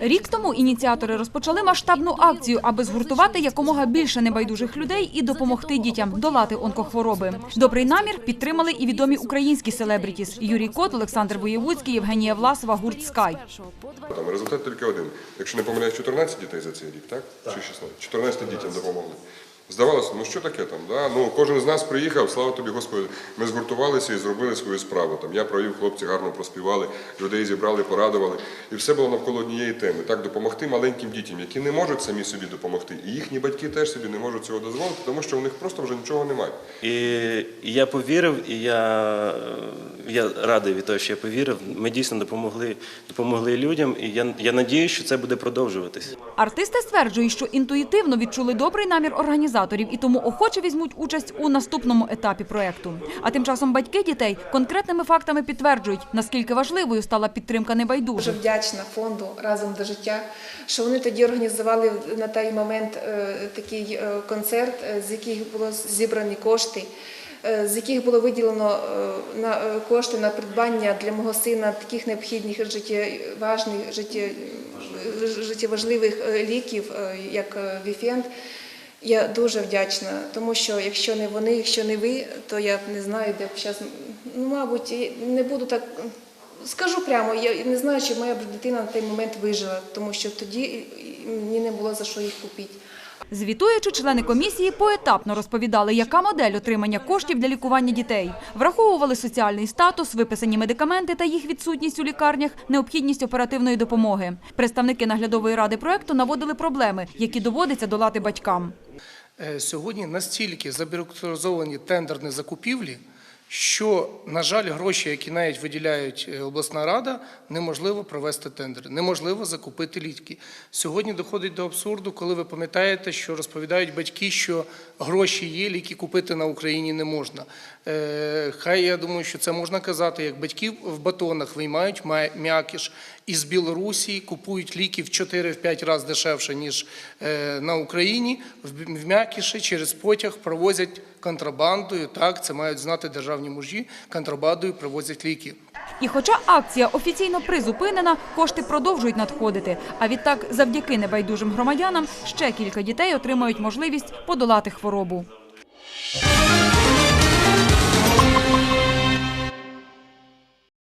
Рік тому ініціатори розпочали масштабну акцію, аби згуртувати якомога більше небайдужих людей і допомогти дітям долати онкохвороби. Добрий намір підтримали і відомі українські селебрітіс Юрій Кот, Олександр Воєвудський, Євгенія Власова, гурт Скай. Там результат тільки один. Якщо не помиляюсь, 14 дітей за цей рік, так? Чи 16? 14 дітям допомогли. Здавалося, ну що таке там? Да? Ну, кожен з нас приїхав, слава тобі, Господи. Ми згуртувалися і зробили свою справу. Там я провів, хлопці гарно проспівали, людей зібрали, порадували. І все було навколо однієї теми. Так, допомогти маленьким дітям, які не можуть самі собі допомогти. І їхні батьки теж собі не можуть цього дозволити, тому що у них просто вже нічого немає. І, я повірив, і я, я радий від того, що я повірив. Ми дійсно допомогли, допомогли людям, і я, я надію, що це буде продовжуватись. Артисти стверджують, що інтуїтивно відчули добрий намір організаторів і тому охоче візьмуть участь у наступному етапі проекту. А тим часом батьки дітей конкретними фактами підтверджують, наскільки важливою стала підтримка Дуже небайдужих. вдячна фонду разом до життя, що вони тоді організували на той момент е, такий е, концерт, е, з яких було зібрані кошти, з яких було виділено на кошти на придбання для мого сина таких необхідних життєважних, життєважливих е, ліків, е, як Віфенд, Віфент. Я дуже вдячна, тому що якщо не вони, якщо не ви, то я не знаю, де б зараз, ну, мабуть, не буду так. Скажу прямо, я не знаю, чи моя б дитина на той момент вижила, тому що тоді мені не було за що їх купити. Звітуючи, члени комісії поетапно розповідали, яка модель отримання коштів для лікування дітей. Враховували соціальний статус, виписані медикаменти та їх відсутність у лікарнях, необхідність оперативної допомоги. Представники наглядової ради проекту наводили проблеми, які доводиться долати батькам. Е, Сьогодні настільки забюрократизовані тендерні закупівлі, що, на жаль, гроші, які навіть виділяють е, обласна рада, неможливо провести тендери, неможливо закупити ліки. Сьогодні доходить до абсурду, коли ви пам'ятаєте, що розповідають батьки, що гроші є, ліки купити на Україні не можна. Е, Хай я думаю, що це можна казати, як батьки в батонах виймають м'якіш із Білорусі, купують ліки в 4-5 разів дешевше, ніж е, на Україні, в м'якіші через потяг провозять контрабандою. Так, це мають знати державні мужі, контрабандою привозять ліки. І хоча акція офіційно призупинена, кошти продовжують надходити. А відтак, завдяки небайдужим громадянам, ще кілька дітей отримають можливість подолати хворобу.